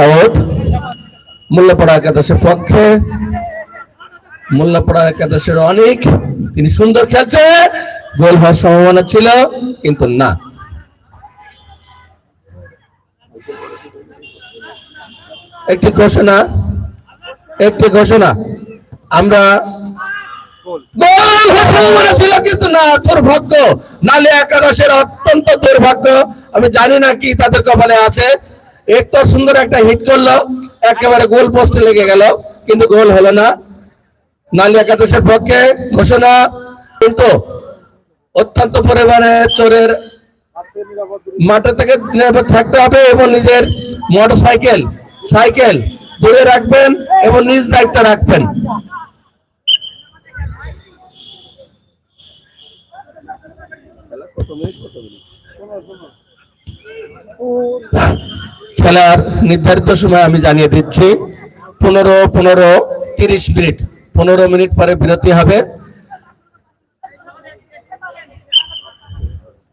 Out Mollapara একাদশের পক্ষে। মোল্লাপাড়া একাদশের অনেক, তিনি সুন্দর খেলছে। গোল হওয়ার সম্ভাবনা ছিল, কিন্তু না। একটি ঘোষণা একটি ঘোষণা। আমরা ছিল, কিন্তু না, দুর্ভাগ্য। নালে একাদশের অত্যন্ত দুর্ভাগ্য। আমি জানি না কি তাদের কপালে আছে। একটু সুন্দর একটা হিট করল, একেবারে গোল পোস্টে লেগে গেল, কিন্তু গোল হলো না। নালী একাদশের পক্ষে ঘোষণা, কিন্তু অত্যন্ত পরিমাণে চোরের মাঠে থেকে নিরাপদ থাকতে হবে এবং নিজের মোটর সাইকেল সাইকেল দূরে রাখবেন এবং নিজ দায়িত্ব রাখবেন। খেলার নির্ধারিত সময় আমি জানিয়ে দিচ্ছি। পনেরো পনেরো, তিরিশ মিনিট। পনেরো মিনিট পরে বিরতি হবে।